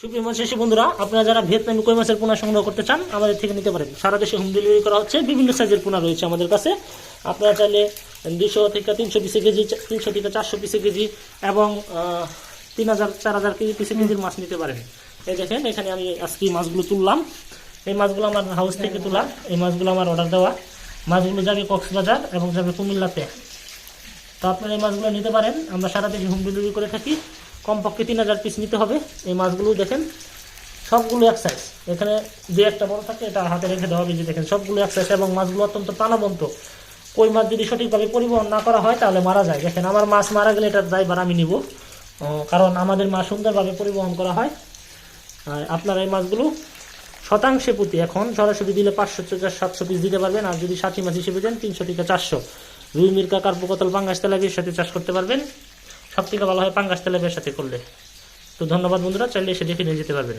সুপ্রিয় মৎস্যশী বন্ধুরা, আপনারা যারা ভিয়েতনামি কই মাছের পোনা সংগ্রহ করতে চান, আমাদের থেকে নিতে পারেন। সারা দেশে হোম ডেলিভারি করা হচ্ছে, বিভিন্ন সাইজের পোনা রয়েছে আমাদের কাছে। আপনারা চাইলে দুশো থেকে তিনশো পিসে কেজি, তিনশো থেকে চারশো পিসে কেজি এবং তিন হাজার, চার হাজার কেজি পিসে কেজির মাছ নিতে পারেন। এই দেখেন, এখানে আমি আজকে মাছগুলো তুললাম। এই মাছগুলো আমার হাউস থেকে তোলা। এই মাছগুলো আমার অর্ডার দেওয়া। মাছগুলো যাবে কক্সবাজার এবং যাবে কুমিল্লাতে। তো আপনারা এই মাছগুলো নিতে পারেন। আমরা সারা দেশে হোম ডেলিভারি করে থাকি। কমপক্ষে তিন হাজার পিস নিতে হবে। এই মাছগুলো দেখেন, সবগুলো এক সাইজ এখানে যে একটা বড় থাকে, এটা হাতে রেখে দেওয়া হবে। যে দেখেন, সবগুলো এক সাইজ এবং মাছগুলো অত্যন্ত প্রাণবন্ত। কই মাছ যদি সঠিকভাবে পরিবহন না করা হয়, তাহলে মারা যায়। দেখেন, আমার মাছ মারা গেলে এটার দায়ভার আমি নিব। কারণ আমাদের মাছ সুন্দরভাবে পরিবহন করা হয়। আর আপনারা এই মাছগুলো শতাংশে প্রতি এখন সরাসরি দিলে পাঁচশো থেকে সাতশো পিস দিতে পারবেন। আর যদি ষাটি মাছ হিসেবে দেন, তিনশো থেকে চারশো। রুই, মির্কা কার্পো কোতল পাঙ্গাস তেলাপির সাথে চাষ করতে পারবেন। সব থেকে ভালো হয় পাঙ্গাস তেলাপিয়ার সাথে করলে। তো ধন্যবাদ বন্ধুরা, চাইলে এসে দেখে নিয়ে যেতে পারবেন।